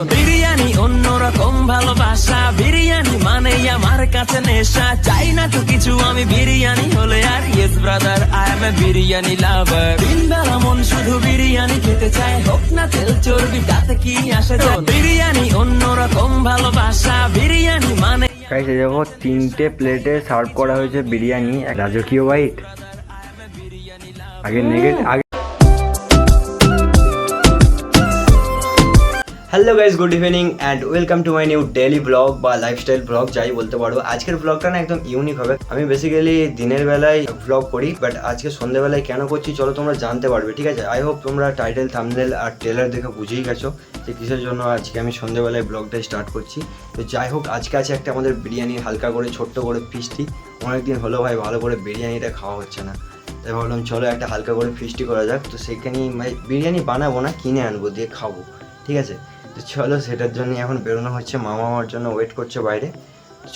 বিরিয়ানি অন্যরকম ভালোবাসা। বিরিয়ানি মানে আমার কাছে নেশা। চাই না তো কিছু আমি বিরিয়ানি হলে আর yes brother I am a biryani lover দিন বেলা মন শুধু বিরিয়ানি খেতে চায়। হোক না তেল চর্বি তাতে কি আসে যায় বিরিয়ানি অন্যরকম ভালোবাসা। বিরিয়ানি মানে এই দেখো তিনটে প্লেটে সার্ভ করা হয়েছে বিরিয়ানি রাজকীয় বাইট আগে নেগেটিভ আগে hello guys good evening and welcome to my new daily blog বা লাইফস্টাইল ব্লগ যাই বলতে পারো। আজকের ব্লগটা না একদম ইউনিক হবে। আমি বেসিক্যালি দিনের বেলায় ব্লগ করি বাট আজকে সন্ধ্যেবেলায় কেন করছি চলো তোমরা জানতে পারবে, ঠিক আছে? আই হোপ তোমরা টাইটেল থামনেল আর ট্রেলার দেখে বুঝেই গেছো যে কিসের জন্য আজকে আমি সন্ধ্যেবেলায় ব্লগটা স্টার্ট করছি। তো যাই হোক, আজকে আছে একটা আমাদের বিরিয়ানি, হালকা করে, ছোট্ট করে ফিস্টি অনেকদিন হলো ভাই, ভালো করে বিরিয়ানিটা খাওয়া হচ্ছে না। তাই ভাবলাম চলো একটা হালকা করে ফিস্টি করা যাক। তো সেখানেই ভাই বিরিয়ানি বানাবো না, কিনে আনব, দিয়ে খাব, ঠিক আছে? তো চলো সেটার জন্য এখন বেরোনো হচ্ছে। মামা আমার জন্য ওয়েট করছে বাইরে।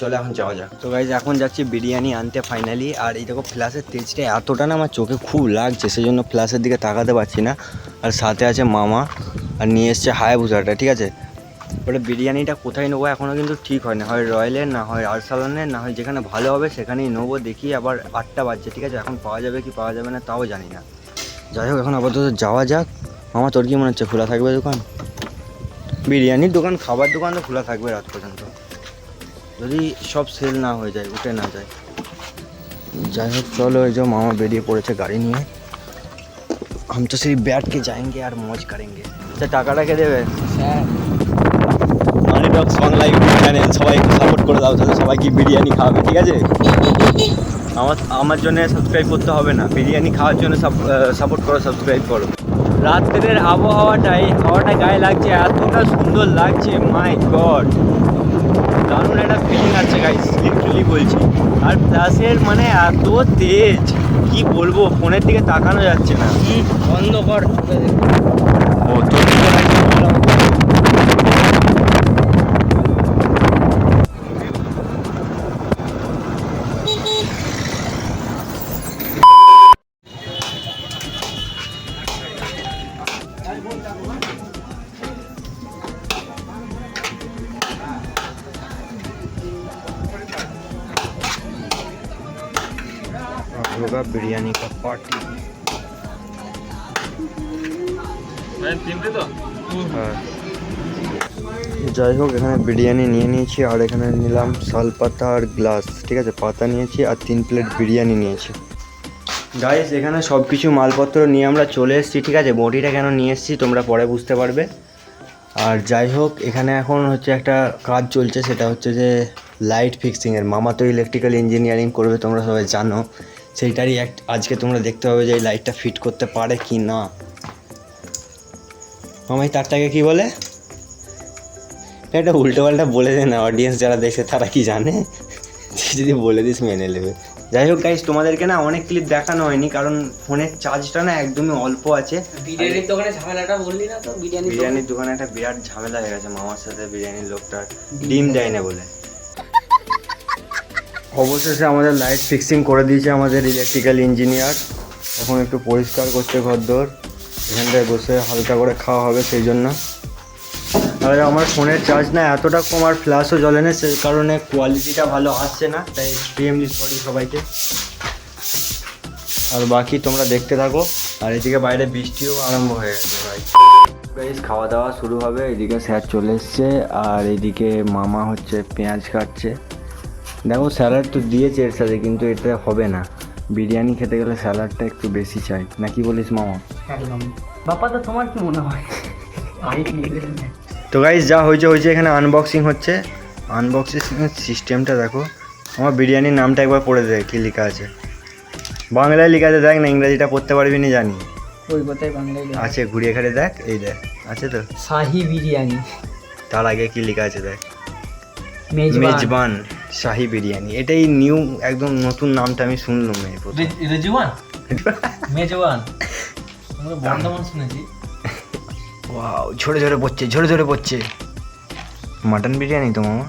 চলো এখন যাওয়া যাক। তো গাইজ এখন যাচ্ছি বিরিয়ানি আনতে ফাইনালি আর এই দেখো ফ্ল্যাশের তেজটা এতটা না আমার চোখে খুব লাগছে সেই জন্য ফ্ল্যাশের দিকে তাকাতে পারছি না। আর সাথে আছে মামা। আর নিয়ে এসছে হায়াবুসাটা ঠিক আছে? ওটা বিরিয়ানিটা কোথায় নেব এখনও কিন্তু ঠিক হয় না হয় রয়্যালের, না হয় আরসালানের, না হয় যেখানে ভালো হবে সেখানেই নেব। দেখি আবার আটটা বাজছে, ঠিক আছে? এখন পাওয়া যাবে কি পাওয়া যাবে না, তাও জানি না। যাই হোক, এখন আপাতত যাওয়া যাক। মামা, তোর কি মনে হচ্ছে? খোলা থাকবে দোকান? বিরিয়ানির দোকান খাবার দোকান তো খোলা থাকবে রাত পর্যন্ত যদি সব সেল না হয়ে যায় উঠে না যায় যাই হোক চলো এই যে মামা বেরিয়ে পড়েছে গাড়ি নিয়ে हम तो सिर्फ बैठ के जाएंगे और मौज करेंगे আচ্ছা টাকাটা কে দেবে money talks Bangla YouTube channel সবাই সাপোর্ট করে দাও তাহলে সবাই কি বিরিয়ানি খাওয়াবে ঠিক আছে আমার আমার জন্য সাবস্ক্রাইব করতে হবে না বিরিয়ানি খাওয়ার জন্য সাপোর্ট করো সাবস্ক্রাইব করো রাত্রের আবহাওয়াটাই হাওয়াটা গায়ে লাগছে এতটা সুন্দর লাগছে মাই গড দারুণ একটা ফিলিং আছে গাইস লিটারলি বলছি। আর প্লাসের মানে এত তেজ কি বলব ফোনের দিকে তাকানো যাচ্ছে না। বন্ধ কর ও তোর होगा बिरयानी का पार्टी হ্যাঁ। যাই হোক এখানে বিরিয়ানি নিয়ে নিয়েছি আর এখানে নিলাম শাল পাতা আর গ্লাস ঠিক আছে পাতা নিয়েছি আর তিন প্লেট বিরিয়ানি নিয়েছি গাইস এখানে সব কিছু মালপত্র নিয়ে আমরা চলে এসেছি ঠিক আছে বডিটা কেন নিয়ে এসেছি তোমরা পরে বুঝতে পারবে আর যাই হোক এখানে এখন হচ্ছে একটা কাজ চলছে সেটা হচ্ছে যে লাইট ফিক্সিংয়ের মামা তো ইলেকট্রিক্যাল ইঞ্জিনিয়ারিং করবে তোমরা সবাই জানো সেইটারই এক আজকে তোমরা দেখতে পাবে যে এই লাইটটা ফিট করতে পারে কি না। মামাই তারটাকে কি বলে? এটা উল্টো পাল্টা বলে দে না অডিয়েন্স যারা দেখছে তারা কি জানে? যদি বলে দিস মেনে নেবে। যাই হোক গাইস তোমাদেরকে না অনেক ক্লিপ দেখানো হয়নি কারণ ফোনের চার্জটা না একদমই অল্প আছে। বিরিয়ানির দোকানে ঝামেলাটা বললি না তো? বিরিয়ানি বিরিয়ানির দোকানে? একটা বিরাট ঝামেলা হয়ে গেছে মামার সাথে বিরিয়ানির লোকটার। ডিম দেয় না বলে। অবশেষে আমাদের লাইট ফিক্সিং করে দিয়েছে আমাদের ইলেকট্রিক্যাল ইঞ্জিনিয়ার এখন একটু পরিষ্কার করছে ঘরদোর। এখানটায় বসে হালকা করে খাওয়া হবে সেই জন্য। আর, আমার ফোনের চার্জ না এতটা কম আর ফ্ল্যাশও জ্বলে না সেই কারণে কোয়ালিটিটা ভালো আসছে না, তাই এক্সট্রিমলি সরি সবাইকে। আর বাকি তোমরা দেখতে থাকো। আর এদিকে বাইরে বৃষ্টিও আরম্ভ হয়ে গেছে ভাই। গাইস খাওয়া দাওয়া শুরু হবে। এদিকে স্যার চলে এসছে। আর এদিকে মামা হচ্ছে পেঁয়াজ কাটছে। দেখো স্যালাড তো দিয়েছে এর সাথে কিন্তু এটা হবে না। বিরিয়ানি খেতে গেলে স্যালাডটা একটু বেশি চাই। নাকি বলিস মামা? একদম। বাপা তো তোমার কি মনে হয়? তো গাইস যা হয়েছে হয়েছে এখানে আনবক্সিং হচ্ছে। আনবক্সিং সিস্টেমটা দেখো। আমার বিরিয়ানির নামটা একবার পড়ে দে কী লেখা আছে। বাংলায় লেখা আছে দেখ না ইংরাজিটা পড়তে পারবি না জানি। ওই কথাই বাংলায় আছে ঘুরিয়ে খাড়ে দেখ এই দেখ আছে তো? শাহি বিরিয়ানি। তার আগে কি লেখা আছে দেখ? মেজবান। শাহি বিরিয়ানি। এটাই নিউ একদম নতুন নামটা আমি শুনলাম এই প্রথম। রেজওয়ান? মেজওয়ান? আমরা বর্ধমান শুনেছি। ওয়াও ঝরে ঝরে পড়ছে ঝরে ঝরে পড়ছে। মাটন বিরিয়ানি তো মামা।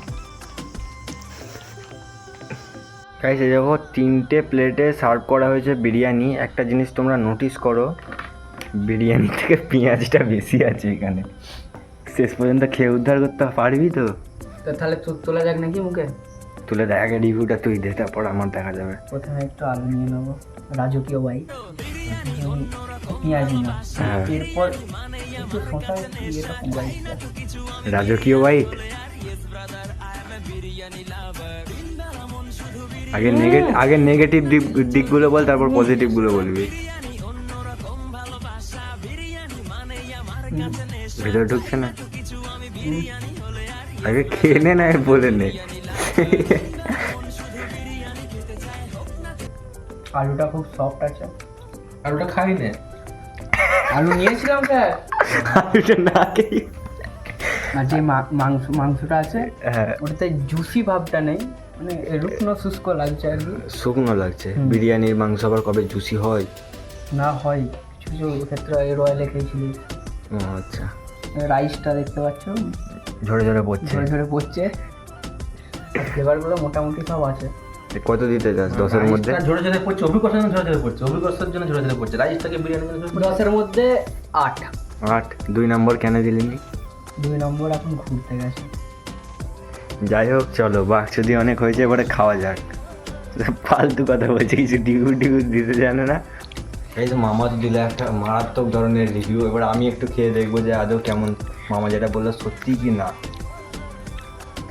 গাইস এই দেখো তিনটে প্লেটে সার্ভ করা হয়েছে বিরিয়ানি। একটা জিনিস তোমরা নোটিস করো বিরিয়ানি থেকে পেঁয়াজটা বেশি আছে এখানে। শেষ পর্যন্ত খেয়ে উদ্ধার করতে পারবি তো? তো তাহলে তো তোলা যাক নাকি মুখে? তুলে দেখ আগে রিভিউটা তুই দে তারপর আমার দেখা যাবে। প্রথমে একটু আলু নিয়ে নেব রাজকীয় বাই। পেঁয়াজ নিলাম হ্যাঁ। এরপর একটু শশা বাইকটা রাজকীয় হোয়াইট আগে নেগেটিভ আগে নেগেটিভ দিক দিকগুলো বল তারপর পজিটিভগুলো বলবি। ভেতরে ঢুকছে না? আগে খেয়ে নে না বলে নে। আলুটা খুব সফট আছে। আর ওটা খাবি না আলু নিয়েছিলাম স্যার। আলুটা না খেয়ে। আর যে মা- মাংস মাংসটা আছে হ্যাঁ। ওটাতে জুসি ভাবটা নেই। মানে রুগ্ন শুষ্ক লাগছে আর শুকনো লাগছে। বিরিয়ানির মাংস আবার কবে জুসি হয়? না হয় কিছু কিছু ক্ষেত্রে রয়্যালে খেয়েছিলি। ও আচ্ছা। রাইসটা দেখতে পাচ্ছ? ঝরে ঝরে পড়ছে। ঝরে ঝরে পড়ছে। ফ্লেভারগুলো মোটামুটি সব আছে। কত দিতে চাস? দশের মধ্যে? ঝরে ঝরে পড়ছে অভিকর্ষের জন্য ঝরে ঝরে পড়ছে অভিকর্ষের জন্য ঝরে ঝরে পড়ছে রাইসটাকে বিরিয়ানির জন্য দশের মধ্যে আট। আট? দুই নম্বর কেন দিলিনি দুই নম্বর এখন ঘুরতে গেছে। যাই হোক চলো বাঘ যদি অনেক হয়েছে এবারে খাওয়া যাক। ফালতু কথা বলছে কিছু ডিগু ডিগু দিতে জানে না। এই তো মামা তো দিলে একটা মারাত্মক ধরনের রিভিউ এবার আমি একটু খেয়ে দেখব যে আদৌ কেমন মামা যেটা বলল সত্যি কি না।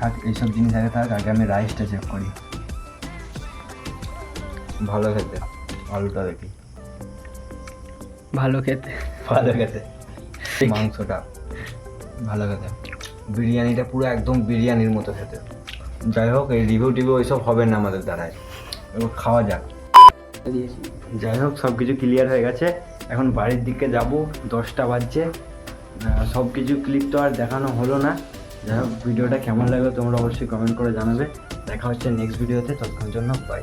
থাক এইসব জিনিস আগে থাক আগে আমি রাইসটা চেক করি। ভালো খেতে আলুটা দেখি। ভালো খেতে। ভালো খেতে। মাংসটা ভালো খেতে। বিরিয়ানিটা পুরো একদম বিরিয়ানির মতো খেতে। যাই হোক এই রিভিউ টিভিউ ওইসব হবে না আমাদের দ্বারায়। এবার খাওয়া যাক। যাই হোক সব কিছু ক্লিয়ার হয়ে গেছে। এখন বাড়ির দিকে যাব দশটা বাজছে। সব কিছু ক্লিপ তো আর দেখানো হলো না। যাই হোক, ভিডিওটা কেমন লাগল তোমরা অবশ্যই কমেন্ট করে জানাবে। দেখা হচ্ছে নেক্সট ভিডিওতে ততক্ষণ জন্য বাই